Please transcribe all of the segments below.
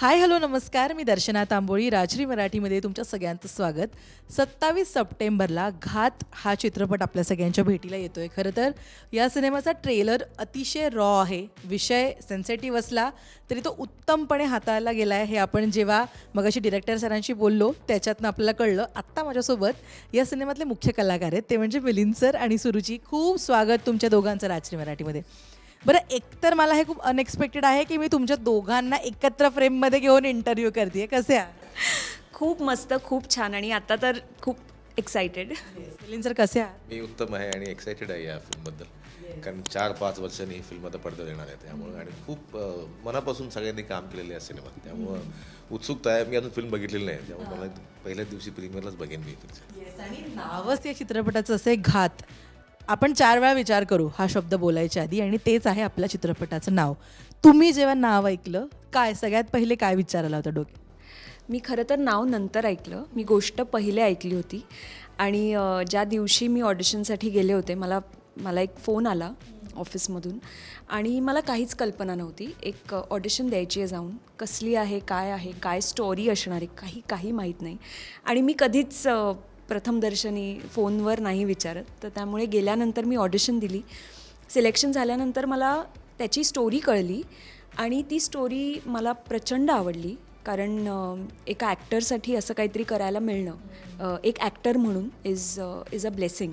Hi hello नमस्कार. मी दर्शना तांबोळी राजरी मराठीमध्ये तुमच्या सगळ्यांचं स्वागत. सत्तावीस सप्टेंबरला घात हा चित्रपट आपल्या सगळ्यांच्या भेटीला येतोय. खरं तर या सिनेमाचा ट्रेलर अतिशय रॉ आहे. विषय सेन्सेटिव्ह असला तरी तो उत्तमपणे हाताळला गेला आहे हे आपण जेव्हा मगाशी डिरेक्टर सरांशी बोललो त्याच्यातनं आपल्याला कळलं. आत्ता माझ्यासोबत या सिनेमातले मुख्य कलाकार आहेत. ते म्हणजे मिलिंद सर आणि सुरुची. खूप स्वागत तुमच्या दोघांचं राजरी मराठीमध्ये. बरं एकतर मला हे खूप अनएक्सपेक्टेड आहे की मी तुमच्या दोघांना एकत्र फ्रेममध्ये घेऊन इंटरव्ह्यू करते कसे आहात खूप मस्त खूप छान आणि आता तर खूप एक्सायटेड मिलिंद सर कसे आहात मी उत्तम आहे आणि एक्सायटेड आहे या फिल्मबद्दल कारण चार पाच वर्षांनी ही फिल्म आता पडद्यावर येणार आहे त्यामुळं आणि खूप मनापासून सगळ्यांनी काम केलेलं आहे या सिनेमात त्यामुळं उत्सुकता आहे. मी अजून फिल्म बघितलेली नाही. त्यामुळे मला पहिल्याच दिवशी प्रीमियरलाच बघेन मी. आणि नावच या चित्रपटाचं असे घात. आपण चार वेळा विचार करू हा शब्द बोलायच्या आधी आणि तेच आहे आपल्या चित्रपटाचं नाव. तुम्ही जेव्हा नाव ऐकलं काय सगळ्यात पहिले काय विचार आला होता डोक्यात? मी खरं तर नाव नंतर ऐकलं. मी गोष्ट पहिले ऐकली होती. आणि ज्या दिवशी मी ऑडिशनसाठी गेले होते मला मला एक फोन आला ऑफिसमधून. आणि मला काहीच कल्पना नव्हती. एक ऑडिशन द्यायची आहे जाऊन. कसली आहे काय आहे काय स्टोरी असणार आहे काही काही माहीत नाही. आणि मी कधीच प्रथमदर्शनी फोनवर नाही विचारत. तर त्यामुळे गेल्यानंतर मी ऑडिशन दिली. सिलेक्शन झाल्यानंतर मला त्याची स्टोरी कळली आणि ती स्टोरी मला प्रचंड आवडली. कारण एका ॲक्टरसाठी असं काहीतरी करायला मिळणं एक ॲक्टर म्हणून इज इज अ ब्लेसिंग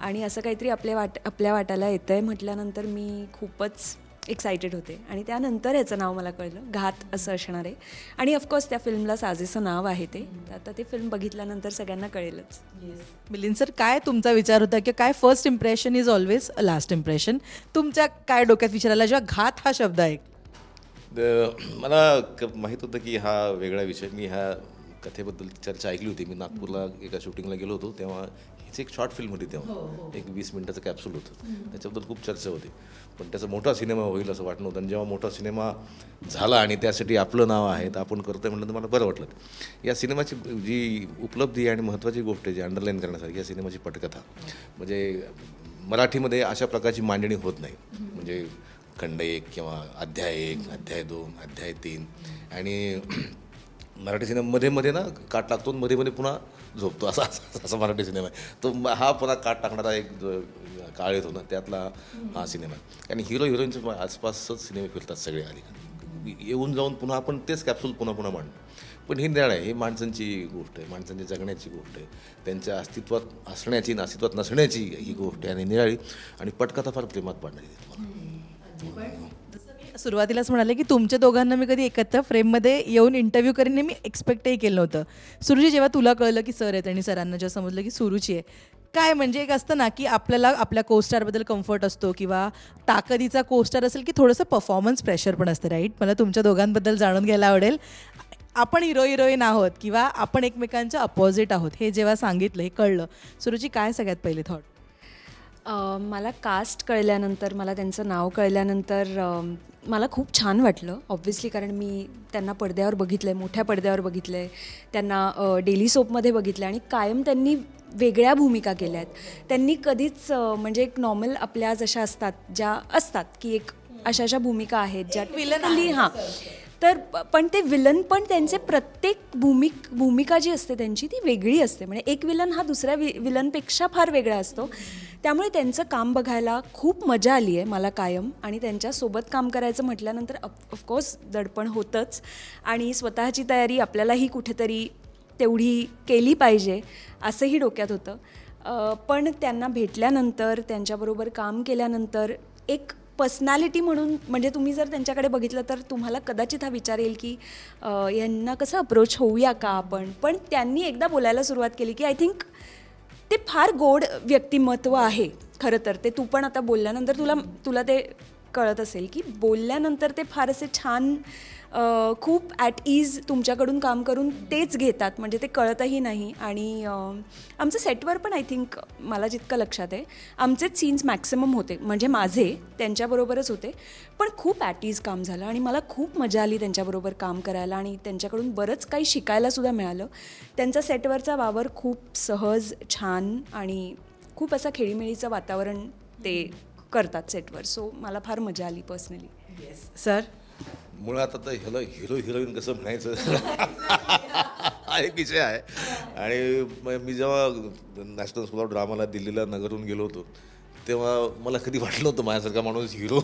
आणि असं काहीतरी आपल्या वाट आपल्या वाटायला येतं आहे म्हटल्यानंतर मी खूपच एक्सायटेड होते. आणि त्यानंतर ह्याचं नाव मला कळलं घात असं असणार आहे. आणि ऑफकोर्स त्या फिल्मला साजेसं नाव आहे ते. तर आता ते फिल्म बघितल्यानंतर सगळ्यांना कळेलच. मिलिंद सर काय तुमचा विचार होता की काय first impression is always last impression तुमच्या काय डोक्यात विचार आला जेव्हा घात हा शब्द आहे? मला माहीत होतं की हा वेगळा विषय. मी ह्या कथेबद्दल चर्चा ऐकली होती. मी नागपूरला एका शूटिंगला गेलो होतो तेव्हा हीच एक शॉर्ट फिल्म होती तेव्हा. एक वीस मिनिटाचं कॅप्सूल होतं. त्याच्याबद्दल खूप चर्चा होती. पण त्याचा मोठा सिनेमा होईल असं वाटलं होतं. आणि जेव्हा मोठा सिनेमा झाला आणि त्यासाठी आपलं नाव आहे तर आपण करतोय म्हटलं तर मला बरं वाटलं. या सिनेमाची जी उपलब्धी आणि महत्त्वाची गोष्ट आहे जी अंडरलाईन करण्यासारखी या सिनेमाची पटकथा. म्हणजे मराठीमध्ये अशा प्रकारची मांडणी होत नाही. म्हणजे खंड एक किंवा अध्याय एक अध्याय दोन अध्याय तीन. आणि मराठी सिनेमा मध्ये मध्ये ना काट टाकतो आणि मध्ये मध्ये पुन्हा झोपतो. असा असा मराठी सिनेमा आहे. तो हा पुन्हा काट टाकणारा एक काळ येतो ना त्यातला हा सिनेमा कारण आणि हिरो हिरोईनच्या आसपासच सिनेमे फिरतात सगळे आली येऊन जाऊन पुन्हा आपण तेच कॅप्सूल पुन्हा पुन्हा मांडतो. पण हे निराळ आहे ही माणसांची गोष्ट आहे माणसांची जगण्याची गोष्ट आहे. त्यांच्या अस्तित्वात असण्याची आणि अस्तित्वात नसण्याची ही गोष्ट आहे आणि निराळी. आणि पटकथा फार प्रेमात पाडणारी आहे तुम्हाला सुरुवातीलाच म्हणाले की तुमच्या दोघांना मी कधी एकत्र फ्रेममध्ये येऊन इंटरव्ह्यू करीन हे मी एक्सपेक्टही केलं नव्हतं. सुरुची जेव्हा तुला कळलं की सर आहेत आणि सरांना जेव्हा समजलं की सुरुची आहे काय म्हणजे एक असतं ना की आपल्याला आपल्या कोस्टारबद्दल कम्फर्ट असतो किंवा ताकदीचा कोस्टार असेल की थोडंसं परफॉर्मन्स प्रेशर पण असतं राईट मला तुमच्या दोघांबद्दल जाणून घ्यायला आवडेल. आपण हिरो हिरोईन आहोत किंवा आपण एकमेकांच्या अपोजिट आहोत हे जेव्हा सांगितलं हे कळलं. सुरुची काय सगळ्यात पहिले थॉट अ, मला कास्ट कळल्यानंतर मला त्यांचं नाव कळल्यानंतर अ, मला खूप छान वाटलं ऑब्व्हियसली कारण मी त्यांना पडद्यावर बघितलं आहे मोठ्या पडद्यावर बघितलं आहे त्यांना डेली सोपमध्ये बघितलं आणि कायम त्यांनी वेगळ्या भूमिका केल्या आहेत त्यांनी कधीच अ, म्हणजे एक नॉर्मल आपल्या जशा असतात ज्या असतात की एक अशा अशा भूमिका आहेत ज्या विलन हां. तर प- पण ते विलन पण त्यांचे प्रत्येक भूमिक भूमिका जी असते त्यांची ती वेगळी असते. म्हणजे एक विलन हा दुसऱ्या वि विलनपेक्षा फार वेगळा असतो. त्यामुळे त्यांचं काम बघायला खूप मजा आली आहे मला कायम. आणि त्यांच्यासोबत काम करायचं म्हटल्यानंतर ऑफकोर्स दडपण होतंच. आणि स्वतःची तयारी आपल्यालाही कुठेतरी तेवढी केली पाहिजे असंही डोक्यात होतं. पण त्यांना भेटल्यानंतर त्यांच्याबरोबर काम केल्यानंतर एक पर्सनॅलिटी म्हणून म्हणजे तुम्ही जर त्यांच्याकडे बघितलं तर तुम्हाला कदाचित हा विचार येईल की यांना कसं अप्रोच होऊया का आपण? पण त्यांनी एकदा बोलायला सुरुवात केली की आय थिंक ते फार गोड व्यक्तिमत्व आहे. खरं तर ते तू पण आता बोलल्यानंतर तुला तुला ते कळत असेल की बोलल्यानंतर ते फारसे छान खूप ॲट इज तुमच्याकडून काम करून तेच घेतात. म्हणजे ते कळतही नाही आणि आमचं सेटवर पण आय थिंक मला जितकं लक्षात आहे आमचेच सीन्स मॅक्सिमम होते. म्हणजे माझे त्यांच्याबरोबरच होते. पण खूप ॲट इज काम झालं आणि मला खूप मजा आली त्यांच्याबरोबर काम करायला आणि त्यांच्याकडून बरंच काही शिकायलासुद्धा मिळालं. त्यांचा सेटवरचा वावर खूप सहज छान आणि खूप असा खेळीमेळीचं वातावरण ते करतात सेटवर. सो मला फार मजा आली पर्सनली सर मुळात आता ह्याला हिरो हिरोईन कसं म्हणायचं? हा एक विषय आहे. आणि म- मी जेव्हा नॅशनल स्कूल ऑफ ड्रामाला दिल्लीला नगरहून गेलो होतो तेव्हा मला कधी वाटलं होतं माझ्यासारखा माणूस हिरो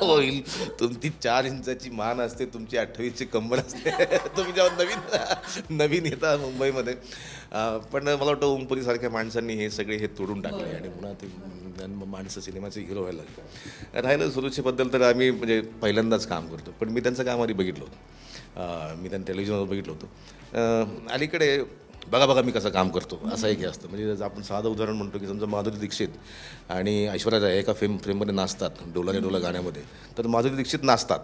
होईल. तुमची चार इंचाची मान असते तुमची अठ्ठावीसची कंबर असते. तुम्ही जेव्हा नवीन नवीन येता मुंबईमध्ये. पण मला वाटतं ओमपुरीसारख्या माणसांनी हे सगळे हे तोडून टाकले आणि पुन्हा ते माणसं सिनेमाचे हिरो व्हायला लागले. राहिलं सुरुचीबद्दल तर आम्ही म्हणजे पहिल्यांदाच काम करतो. पण मी त्यांचं काम आधी बघितलं होतं. मी त्यांना टेलिव्हिजनवर बघितलं होतं. अलीकडे बघा बघा मी कसं काम करतो. असं एक हे असतं. म्हणजे आपण साधं उदाहरण म्हणतो की समजा माधुरी दीक्षित आणि ऐश्वर्या राय एका फिल्म फ्रेममध्ये नाचतात डोला डोला गाण्यामध्ये. तर माधुरी दीक्षित नाचतात.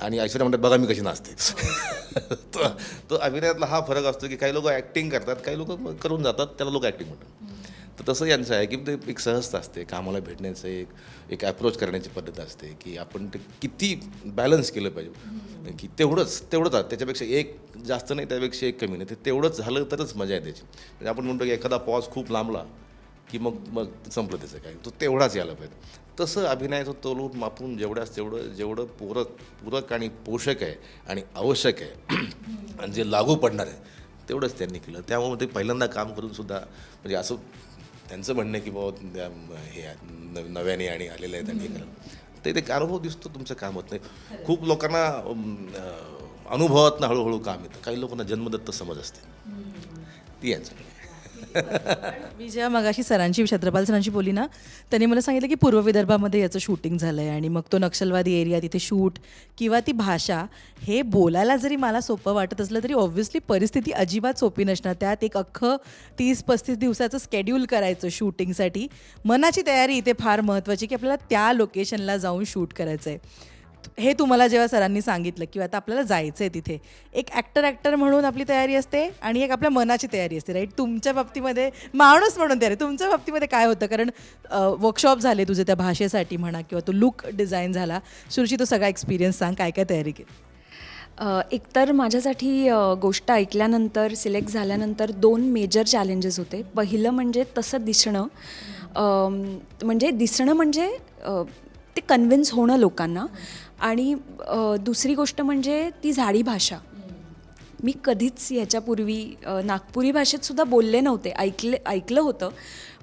आणि ऐश्वर्या म्हणतात बघा मी कशी नाचते. तो तो अभिनयातला हा फरक असतो की काही लोक ॲक्टिंग करतात काही लोक करून जातात त्याला लोक ॲक्टिंग म्हणतात. तर तसं यांचं आहे की ते एक सहजता असते कामाला भेटण्याचं एक एक अप्रोच करण्याची पद्धत असते की आपण ते किती बॅलन्स केलं पाहिजे. की तेवढंच तेवढंच. त्याच्यापेक्षा एक जास्त नाही त्यापेक्षा एक कमी नाही. ते तेवढंच झालं तरच मजा आहे त्याची म्हणजे आपण म्हणतो की एखादा पॉज खूप लांबला की मग मग संपलं त्याचं काय तो तेवढाच यायला पाहिजे. तसं अभिनयाचं तोलून मापून जेवढ्याच तेवढं जेवढं पूरक पूरक आणि पोषक आहे आणि आवश्यक आहे आणि जे लागू पडणार आहे तेवढंच त्यांनी केलं. त्यामुळे ते पहिल्यांदा काम करून सुद्धा म्हणजे असं त्यांचं म्हणणं आहे की बाबा हे आहे, नव्याने आणि आलेले आहेत आणि हे करा ते एक अनुभव दिसतो तुमचं काम होत नाही. खूप लोकांना अनुभवातनं हळूहळू काम येतं. काही लोकांना जन्मदत्त समज असते. ती यांच्याकडे मी जेव्हा मगाशी सरांची छत्रपाल सरांची बोली ना त्यांनी मला सांगितलं की पूर्व विदर्भामध्ये याचं शूटिंग झालं आहे आणि मग तो नक्षलवादी एरिया तिथे शूट किंवा ती भाषा हे बोलायला जरी मला सोपं वाटत असलं तरी ऑब्व्हियसली परिस्थिती अजिबात सोपी नसणार. त्यात एक अख्खं तीस पस्तीस दिवसाचं स्केड्यूल करायचं शूटिंगसाठी मनाची तयारी इथे फार महत्त्वाची की आपल्याला त्या लोकेशनला जाऊन शूट करायचं आहे हे तुम्हाला जेव्हा सरांनी सांगितलं की आता आपल्याला जायचं आहे तिथे एक ॲक्टर ॲक्टर म्हणून आपली तयारी असते आणि एक आपल्या मनाची तयारी असते राईट तुमच्या बाबतीमध्ये माणूस म्हणून तयारी. तुमच्या बाबतीमध्ये काय होतं? कारण वर्कशॉप झाले तुझे त्या भाषेसाठी म्हणा किंवा तो लुक डिझाईन झाला. सुरुची तो सगळा एक्सपिरियन्स सांग काय काय तयारी केली? एकतर माझ्यासाठी गोष्ट ऐकल्यानंतर सिलेक्ट झाल्यानंतर दोन मेजर चॅलेंजेस होते. पहिलं म्हणजे तसं दिसणं म्हणजे दिसणं म्हणजे ते कन्व्हिन्स होणं लोकांना. आणि दुसरी गोष्ट म्हणजे ती झाडी भाषा. मी कधीच ह्याच्यापूर्वी नागपुरी भाषेत सुद्धा बोलले नव्हते. ऐकले ऐकलं होतं.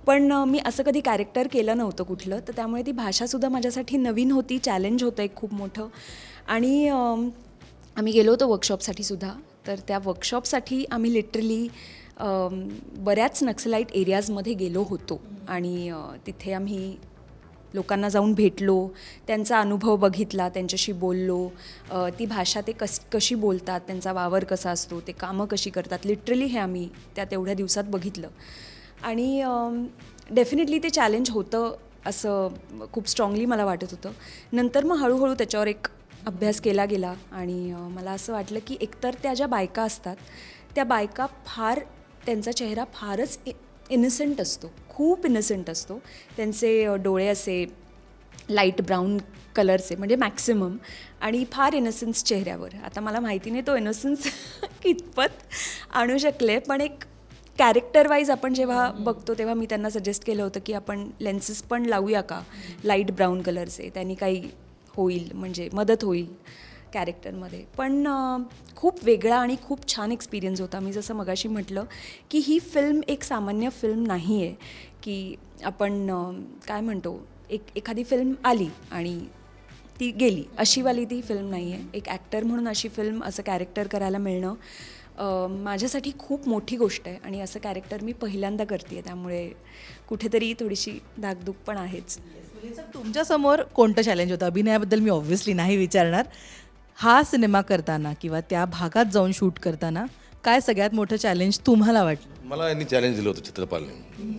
पण मी असं कधी कॅरेक्टर केलं नव्हतं कुठलं. तर त्यामुळे ती भाषासुद्धा माझ्यासाठी नवीन होती. चॅलेंज होतं एक खूप मोठं. आणि आम्ही गेलो होतो वर्कशॉपसाठी सुद्धा. तर त्या वर्कशॉपसाठी आम्ही लिटरली बऱ्याच नक्सलाईट एरियाजमध्ये गेलो होतो. आणि तिथे आम्ही लोकांना जाऊन भेटलो त्यांचा अनुभव बघितला त्यांच्याशी बोललो. ती भाषा ते कस कशी बोलतात त्यांचा वावर कसा असतो ते कामं कशी करतात लिटरली हे आम्ही त्या तेवढ्या दिवसात बघितलं. आणि डेफिनेटली ते चॅलेंज होतं असं खूप स्ट्रॉंगली मला वाटत होतं. नंतर मग हळूहळू त्याच्यावर एक अभ्यास केला गेला आणि मला असं वाटलं की एकतर त्या ज्या बायका असतात त्या बायका फार त्यांचा चेहरा फारच इनसेंट असतो खूप इनसेंट असतो. त्यांचे डोळे असे लाइट ब्राऊन कलरचे म्हणजे मॅक्सिमम आणि फार इनोसन्स चेहऱ्यावर. आता मला माहिती नाही तो इनोसन्स कितपत आणू शकले पण एक कॅरेक्टर वाईज आपण जेव्हा बघतो तेव्हा मी त्यांना सजेस्ट केलं होतं की आपण लेन्सेस पण लावूया का? लाइट ब्राऊन कलरचे त्यांनी काही होईल म्हणजे मदत होईल. कॅरेक्टरमध्ये पण खूप वेगळा आणि खूप छान एक्सपिरियन्स होता. मी जसं मगाशी म्हटलं की ही फिल्म एक सामान्य फिल्म नाही आहे की आपण काय म्हणतो एक एखादी फिल्म आली आणि ती गेली. अशीवाली ती फिल्म नाही आहे एक ॲक्टर म्हणून अशी फिल्म असं कॅरेक्टर करायला मिळणं माझ्यासाठी खूप मोठी गोष्ट आहे. आणि असं कॅरेक्टर मी पहिल्यांदा करते आहे त्यामुळे कुठेतरी थोडीशी धाकधूक पण आहेच. तुमच्यासमोर कोणतं चॅलेंज होतं? अभिनयाबद्दल मी ऑब्व्हियसली नाही विचारणार. हा सिनेमा करताना किंवा त्या भागात जाऊन शूट करताना काय सगळ्यात मोठं चॅलेंज तुम्हाला वाटलं? मला यांनी चॅलेंज दिलं होतं चित्रपालने.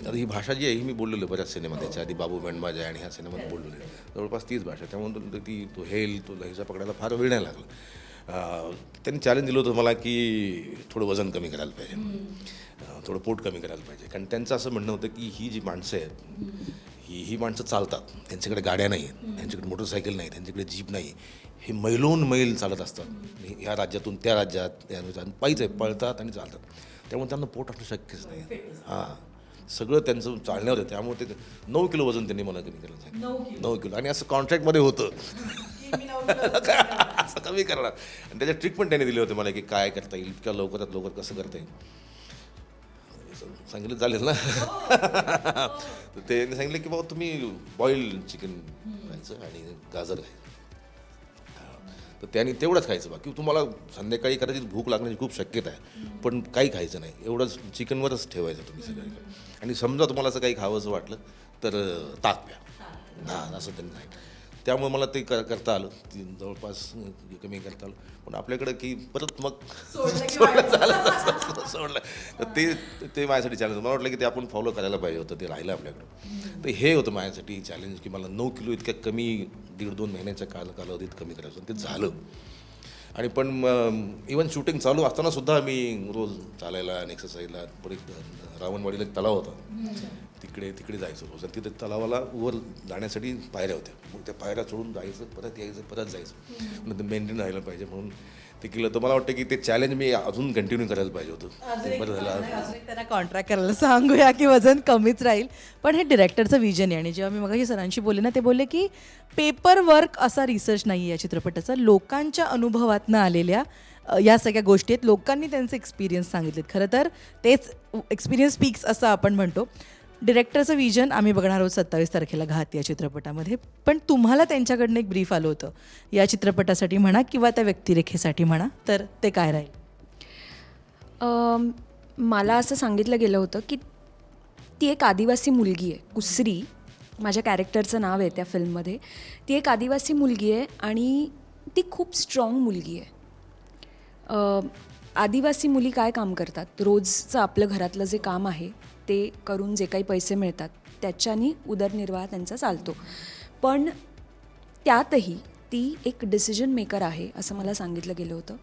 आता ही भाषा जी आहे ही मी बोललेलो बऱ्याच सिनेमात त्याच्या आधी बाबू मेंढमाजा आणि ह्या सिनेमात बोललेलो आहे. जवळपास तीच भाषा त्यामुळे तो- ती हेल तो लहिजा पकडायला फार वेळ नाही लागला. त्यांनी चॅलेंज दिलं होतं मला की थोडं वजन कमी करायला पाहिजे. थोडं पोट कमी करायला पाहिजे. कारण त्यांचं असं म्हणणं होतं की ही जी माणसं आहेत ही ही माणसं चालतात. त्यांच्याकडे गाड्या नाही आहेत. त्यांच्याकडे मोटरसायकल नाही त्यांच्याकडे जीप नाही. हे मैलोन मैल चालत असतात. ह्या राज्यातून त्या राज्यात या राज्यात पायीच आहे पळतात आणि चालतात. त्यामुळे त्यांना पोट असणं शक्यच नाही. हां. सगळं त्यांचं चालण्यावर आहे. त्यामुळे ते नऊ किलो वजन त्यांनी मला कमी करायला सांगितलं नऊ किलो. आणि असं कॉन्ट्रॅक्टमध्ये होतं. असं कमी करणार. आणि त्याच्या पण त्याने दिले होते मला की काय करता येईल इतक्या लवकरात लवकर कसं करता येईल. सांगितलं चालेल ना. तर त्यांनी सांगितलं की बाबा तुम्ही बॉईल चिकन खायचं आणि गाजर खायचं. तर त्यांनी तेवढंच खायचं बाकी तुम्हाला संध्याकाळी कदाचित भूक लागण्याची खूप शक्यता आहे. पण काही खायचं नाही. एवढंच चिकनवरच ठेवायचं तुम्ही सगळीकडे आणि समजा तुम्हाला असं काही खावंसं वाटलं तर ताक प्या. हां असं त्यांनी सांगितलं. त्यामुळे मला ते कर करता आलं. ती जवळपास कमी करता आलं. पण आपल्याकडं की परत मग सोडलं झालं. सोडलं. तर ते ते माझ्यासाठी चॅलेंज मला वाटलं की ते आपण फॉलो करायला पाहिजे होतं. ते राहिलं आपल्याकडं. तर हे होतं माझ्यासाठी चॅलेंज की मला नऊ किलो इतक्या कमी दीड दोन महिन्याच्या काल कालावधीत कमी करायचं. ते झालं. आणि पण इवन शूटिंग चालू असताना सुद्धा मी रोज चालायला आणि एक्सरसाईजला परत रावणवाडीला एक तलाव होता. तिकडे तिकडे जायचो रोज. आणि तिथे तलावाला वर जाण्यासाठी पायऱ्या होत्या. मग त्या पायऱ्या चढून जायचं परत यायचं परत जायचं. मेंटेन राहिलं पाहिजे म्हणून ते केलं तर मला वाटतं की ते चॅलेंज मी अजून कंटिन्यू करायला पाहिजे होतं. बरं झालं. त्यांना कॉन्ट्रॅक्ट करायला सांगूया की वजन कमीच राहील. पण हे डिरेक्टरचं विजन आहे आणि जेव्हा मी मगाशी सरांशी बोलले ना ते बोलले की पेपर वर्क असा रिसर्च नाही आहे या चित्रपटाचा. लोकांच्या अनुभवातनं आलेल्या या सगळ्या गोष्टी आहेत. लोकांनी त्यांचे एक्सपिरियन्स सांगितलेत. खरं तर तेच एक्सपिरियन्स स्पीक्स असं आपण म्हणतो. डिरेक्टरचं विजन आम्ही बघणार आहोत सत्तावीस तारखेला घात या चित्रपटामध्ये. पण तुम्हाला त्यांच्याकडनं एक ब्रीफ आलं होतं. या चित्रपटासाठी म्हणा किंवा त्या व्यक्तिरेखेसाठी म्हणा तर ते काय राहील? मला असं सांगितलं गेलं होतं की ती एक आदिवासी मुलगी आहे कुसरी. माझ्या कॅरेक्टरचं नाव आहे त्या फिल्ममध्ये ती एक आदिवासी मुलगी आहे आणि ती खूप स्ट्रॉंग मुलगी आहे. आदिवासी मुली काय काम करतात? रोजचं आपलं घरातलं जे काम आहे ते करून जे काही पैसे मिळतात त्याच्यानी उदरनिर्वाह त्यांचा चालतो. पण त्यातही ती एक डिसिजन मेकर आहे असं मला सांगितलं गेलं होतं.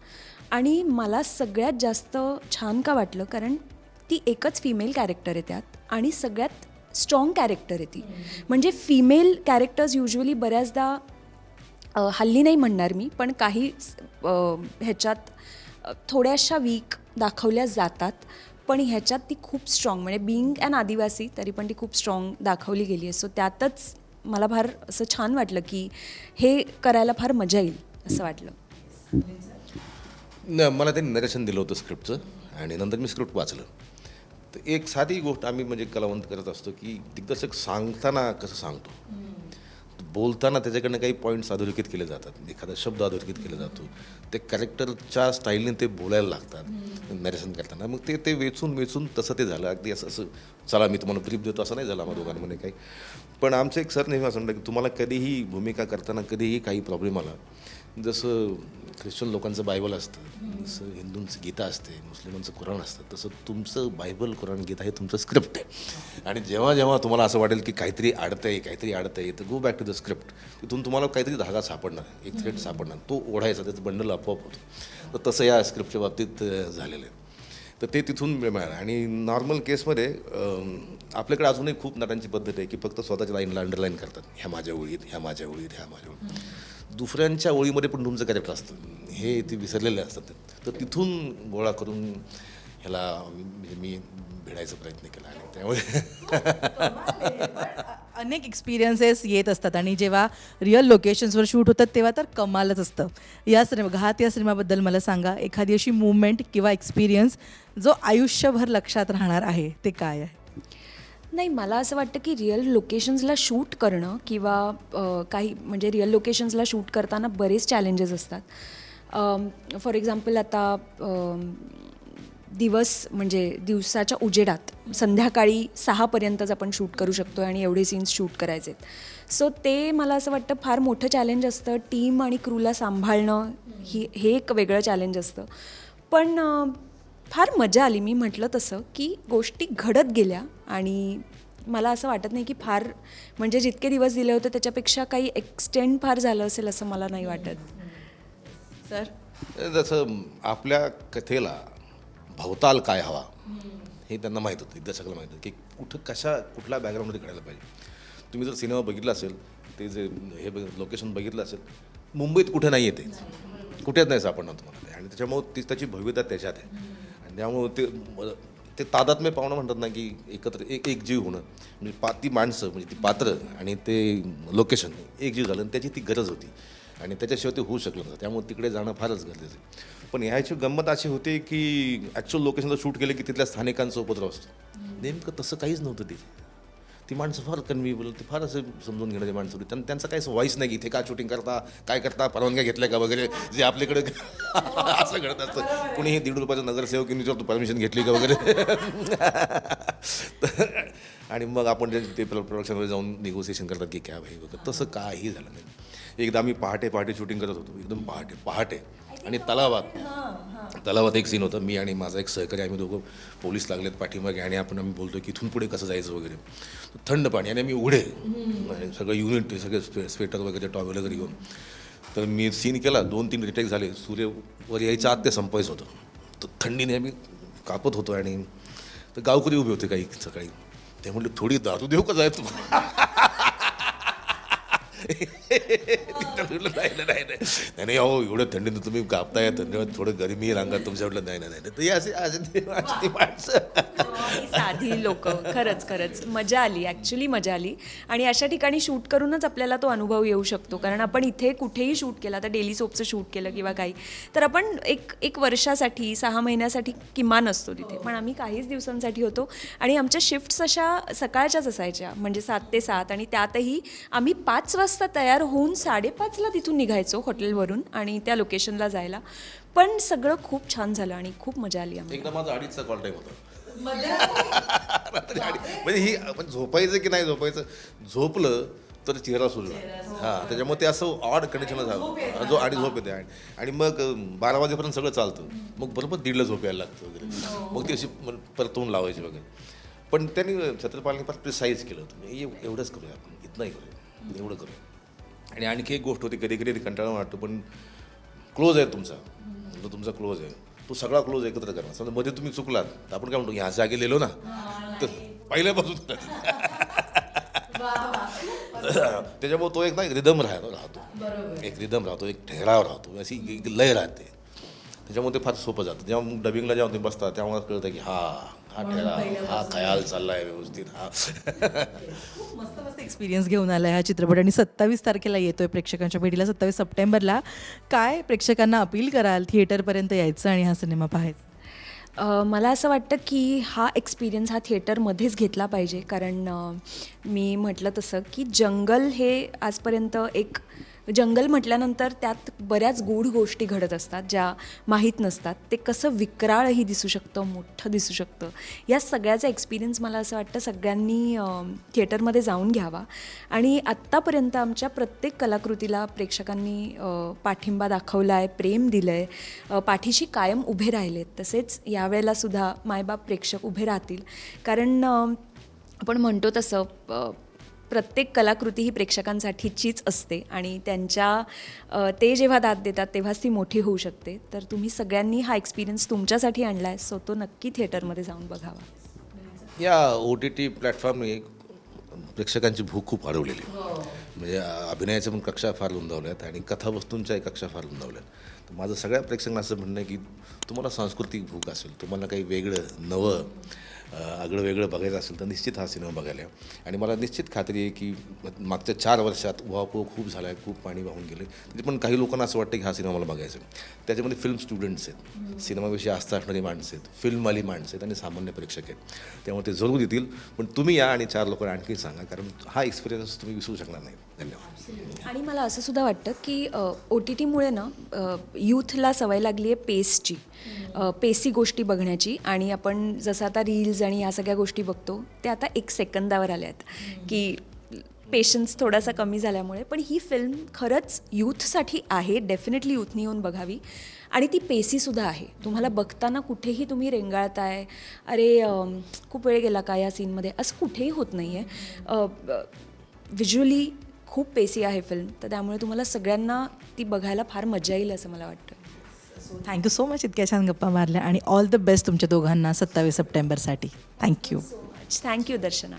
आणि मला सगळ्यात जास्त छान का वाटलं कारण ती एकच फिमेल कॅरेक्टर आहे त्यात आणि सगळ्यात स्ट्रॉंग कॅरेक्टर आहे ती. म्हणजे फिमेल कॅरेक्टर्स युजली बऱ्याचदा हल्ली नाही म्हणणार मी पण काही ह्याच्यात थोड्याशा वीक दाखवल्या जातात. पण ह्याच्यात ती खूप स्ट्रॉंग म्हणजे बिईंग अँड आदिवासी तरी पण ती खूप स्ट्रॉंग दाखवली गेली आहे. सो त्यातच मला फार असं छान वाटलं की हे करायला फार मजा येईल असं वाटलं. न मला त्यांनी नरेशन दिलं होतं स्क्रिप्टचं आणि नंतर मी स्क्रिप्ट वाचलं. तर एक साधी गोष्ट आम्ही म्हणजे कलावंत करत असतो की दिग्दर्शक सांगताना कसं सांगतो? बोलताना त्याच्याकडनं काही पॉईंट्स अधोरेखित केले जातात. एखादा शब्द अधोरेखित केला जातो. ते कॅरेक्टरच्या स्टाईलने ते बोलायला लागतात. नरेशन करताना. मग ते ते वेचून वेचून तसं ते झालं. अगदी असं असं चला मी तुम्हाला ब्रीफ देतो असं नाही झालं आम्हा दोघांमध्ये काही. पण आमचं एक सर नेहमी असं म्हणलं की तुम्हाला कधीही भूमिका करताना कधीही काही प्रॉब्लेम आला जसं ख्रिश्चन लोकांचं बायबल असतं जसं हिंदूंचं गीता असते मुस्लिमांचं कुराण असतं तसं तुमचं बायबल कुराण गीता हे तुमचं स्क्रिप्ट आहे. आणि जेव्हा जेव्हा तुम्हाला असं वाटेल की काहीतरी अडतंय काहीतरी अडतंय तर go back to the script. तिथून तुम्हाला काहीतरी धागा सापडणार एक थ्रेड सापडणार. तो ओढायचा त्याचं बंडल आपोआप होतं. तर तसं या स्क्रिप्टच्या बाबतीत झालेलं आहे. तर ते तिथून मिळणार. आणि नॉर्मल केसमध्ये आपल्याकडे अजूनही खूप नटांची पद्धत आहे की फक्त स्वतःच्या लाईनला अंडरलाईन करतात. ह्या माझ्या ओळीत ह्या माझ्या ओळीत ह्या माझ्या ओळीत. दुसऱ्यांच्या ओळीमध्ये पण तुमचं कॅरेक्टर असतं. हे ते विसरलेले असतात तर तिथून गोळा करून ह्याला म्हणजे मी भिडायचा प्रयत्न केला आणि त्यामुळे अनेक एक्सपिरियन्सेस येत असतात आणि जेव्हा रिअल लोकेशन्सवर शूट होतात तेव्हा तर कमालच असतं. या सिनेमा घात या सिनेमाबद्दल मला सांगा एखादी अशी मुवमेंट किंवा एक्सपिरियन्स जो आयुष्यभर लक्षात राहणार आहे ते काय आहे? नाही मला असं वाटतं की रिअल लोकेशन्सला शूट करणं किंवा काही म्हणजे रिअल लोकेशन्सला शूट करताना बरेच चॅलेंजेस असतात. फॉर एक्झाम्पल आता दिवस म्हणजे दिवसाच्या उजेडात संध्याकाळी सहापर्यंतच आपण शूट करू शकतो आणि एवढे सीन्स शूट करायचे सो ते मला असं वाटतं फार मोठं चॅलेंज असतं. टीम आणि क्रूला सांभाळणं ही हे एक वेगळं चॅलेंज असतं. पण फार मजा आली. मी म्हटलं तसं की गोष्टी घडत गेल्या आणि मला असं वाटत नाही की फार म्हणजे जितके दिवस दिले होते त्याच्यापेक्षा काही एक्सटेंड फार झालं असेल असं मला नाही वाटत. सर? जसं आपल्या कथेला भवताल काय हवा हे त्यांना माहीत होतं दिग्दर्शकाला माहीत होतं की कुठं कशा कुठल्या बॅकग्राऊंडमध्ये काढायला पाहिजे. तुम्ही जर सिनेमा बघितला असेल ते जे हे लोकेशन बघितलं असेल मुंबईत कुठे नाही येते कुठेच नाही सापडणार तुम्हाला ते. आणि त्याच्यामुळे ती त्याची भव्यता त्याच्यात आहे. आणि ते ते तादात्म्य पाहुणं म्हणतात ना की एकत्र एक एक जीव होणं. म्हणजे पा ती माणसं म्हणजे ती पात्र आणि ते लोकेशन एक जीव झालं आणि त्याची ती गरज होती. आणि त्याच्याशिवाय ते होऊ शकलं नव्हतं. त्यामुळे तिकडे जाणं फारच गरजेचं आहे. पण ह्याची गंमत अशी होते की ॲक्च्युअल लोकेशनला शूट केलं की तिथल्या स्थानिकांचा उपद्रव असतो. नेमकं तसं काहीच नव्हतं ते. ती माणसं फार कन्व्हिबल ती फार असं समजून घेणारी माणसं होती. त्यांना त्यांचं काही व्हॉईस नाही इथे का शूटिंग करता काय करता परवानग्या घेतल्या का वगैरे? जे आपल्याकडे असं घडत असतं. कुणीही दीड रुपयाचा नगरसेवकीने विचारतो परमिशन घेतली का वगैरे? आणि मग आपण जे ते प्रोडक्शनमध्ये जाऊन निगोसिएशन करतात की काय भाई वगैरे? तसं काही झालं नाही. एकदा आम्ही पहाटे पहाटे शूटिंग करत होतो. एकदम पहाटे पहाटे. आणि तलावात. तलावात एक सीन होतं मी आणि माझा एक सहकारी आम्ही दोघं पोलीस लागलेत पाठीमागे आणि आपण आम्ही बोलतो की इथून पुढे कसं जायचं वगैरे. थंड पाणी आणि आम्ही उघडे. सगळं युनिट सगळे स्वे स्वेटर वगैरे टॉवेल वगैरे घेऊन. तर मी सीन केला दोन तीन रिटेक झाले. सूर्य वर यायच्या आत ते संपायचं होतं. तर थंडीने आम्ही कापत होतो आणि तर गावकरी उभे होते काही सकाळी. ते म्हटलं थोडी दारू देऊ का जाय तू नाही नाही नाही नाही अहो एवढं थंडीनं तुम्ही कापताय थंडीमध्ये थोडं गरमी रांगात तुमच्या म्हटलं नाही नाही नाही तर असे असे ते अशी माणसं साधी लोक. खरंच खरंच. मजा आली ॲक्च्युली मजा आली. आणि अशा ठिकाणी शूट करूनच आपल्याला तो अनुभव येऊ शकतो. कारण आपण इथे कुठेही शूट केला तर डेली सोपचं शूट केलं किंवा काही तर आपण एक एक वर्षासाठी सहा महिन्यासाठी किमान असतो तिथे. पण आम्ही काहीच दिवसांसाठी होतो. आणि आमच्या शिफ्ट्स अशा सकाळच्याच असायच्या. म्हणजे सात ते सात. आणि त्यातही आम्ही पाच वाजता तयार होऊन साडेपाचला तिथून निघायचो हॉटेलवरून आणि त्या लोकेशनला जायला. पण सगळं खूप छान झालं आणि खूप मजा आली आम्हाला. माझा अडीचचा कॉल टाईम होता. रात्री अडीच म्हणजे ही आपण झोपायचं की नाही झोपायचं? झोपलं तर चेहरा सुजला. हां त्याच्यामुळे ते असं ऑड कंडिशनला झालं जो आणि झोप येते. आणि आणि मग बारा वाजेपर्यंत सगळं चालतं. मग बरोबर दीडला झोप यायला लागतं वगैरे. मग ती अशी परतवून लावायची वगैरे. पण त्यांनी छत्रपालने फार प्रिसाईज केलं होतं. म्हणजे एव- एवढंच करूया आपण. इथनंही करूया. एवढं करूया. आणि आणखी एक गोष्ट होती कधी कधी कंटाळा वाटतो पण क्लोज आहे तुमचा. जो तुमचा क्लोज आहे. तो सगळा क्लोज एकत्र करा समजा मध्ये तुम्ही चुकलात तर आपण काय म्हणतो ह्या जागे लिहिलो ना. तर पहिल्यापासून. त्याच्यामुळे तो एक ना एक रिदम राहतो राहतो. एक रिदम राहतो एक ठहराव राहतो. अशी एक लय राहते. त्याच्यामुळे ते फार सोपं जातं. जेव्हा डबिंगला जेव्हा तुम्ही बसता तेव्हा कळतं की हा हा ठहराव हा खयाल चाललाय व्यवस्थित हा. मस्त मस्त एक्सपिरियन्स घेऊन आला हा चित्रपट आणि सत्तावीस तारखेला येतोय प्रेक्षकांच्या भेटीला सत्तावीस सप्टेंबरला. काय प्रेक्षकांना अपील कराल थिएटरपर्यंत यायचं आणि हा सिनेमा पाहायचा? मला असं वाटतं की हा एक्सपिरियन्स हा थिएटरमध्येच घेतला पाहिजे. कारण मी म्हटलं तसं की जंगल हे आजपर्यंत एक जंगल म्हटल्यानंतर त्यात बऱ्याच गूढ गोष्टी घडत असतात ज्या माहीत नसतात. ते कसं विक्राळही दिसू शकतं मोठं दिसू शकतं. या सगळ्याचा एक्सपिरियन्स मला असं वाटतं सगळ्यांनी थिएटरमध्ये जाऊन घ्यावा. आणि आत्तापर्यंत आमच्या प्रत्येक कलाकृतीला प्रेक्षकांनी पाठिंबा दाखवला आहे प्रेम दिलं आहे पाठीशी कायम उभे राहिलेत. तसेच यावेळेलासुद्धा मायबाप प्रेक्षक उभे राहतील. कारण आपण म्हणतो तसं प्रत्येक कलाकृती ही प्रेक्षकांसाठीचीच असते आणि त्यांच्या ते जेव्हा दाद देतात तेव्हाच ती मोठी होऊ शकते. तर तुम्ही सगळ्यांनी हा एक्सपिरियन्स तुमच्यासाठी आणला आहे सो तो नक्की थिएटरमध्ये जाऊन बघावा. या ओ टी टी प्लॅटफॉर्मने प्रेक्षकांची भूक खूप वाढवलेली. आहे. म्हणजे अभिनयाच्या पण कक्षा फार आहेत आणि कथावस्तूंच्याही कक्षा फार आहेत तर माझं सगळ्या प्रेक्षकांना असं म्हणणं आहे की तुम्हाला सांस्कृतिक भूक असेल तुम्हाला काही वेगळं नवं आगळं वेगळं बघायचं असेल तर निश्चित हा सिनेमा बघायला आणि मला निश्चित खात्री आहे की मागच्या चार वर्षात उहापोह खूप झाला आहे खूप पाणी वाहून गेले तरी पण काही लोकांना असं वाटतं की हा सिनेमा मला बघायचा आहे. त्याच्यामध्ये फिल्म स्टुडंट्स आहेत. सिनेमाविषयी आस्था असणारी माणसं आहेत. फिल्मवाली माणसं आहेत आणि सामान्य प्रेक्षक आहेत. त्यामुळे ते जरूर येतील. पण तुम्ही या आणि चार लोकांना आणखी सांगा कारण हा एक्सपिरियन्स तुम्ही विसरू शकणार नाही. धन्यवाद. आणि मला असं सुद्धा वाटतं की ओ टी टीमुळे ना यूथला सवय लागली आहे पेसची पेसी गोष्टी बघण्याची आणि आपण जसं आता रील्स आणि ह्या सगळ्या गोष्टी बघतो ते आता एक सेकंदावर आल्या आहेत. की पेशन्स थोडासा कमी झाल्यामुळे पण ही फिल्म खरंच यूथसाठी आहे डेफिनेटली यूथनी येऊन बघावी. आणि ती पेसीसुद्धा आहे. तुम्हाला बघताना कुठेही तुम्ही रेंगाळताय अरे खूप वेळ गेला का या सीनमध्ये असं कुठेही होत नाही आहे व्हिज्युअली खूप पेसी आहे फिल्म तर त्यामुळे तुम्हाला सगळ्यांना ती बघायला फार मजा येईल असं मला वाटतं. थँक्यू सो मच इतक्या छान गप्पा मारल्या आणि ऑल द बेस्ट तुमच्या दोघांना सत्तावीस सप्टेंबरसाठी. थँक्यू थँक्यू दर्शना.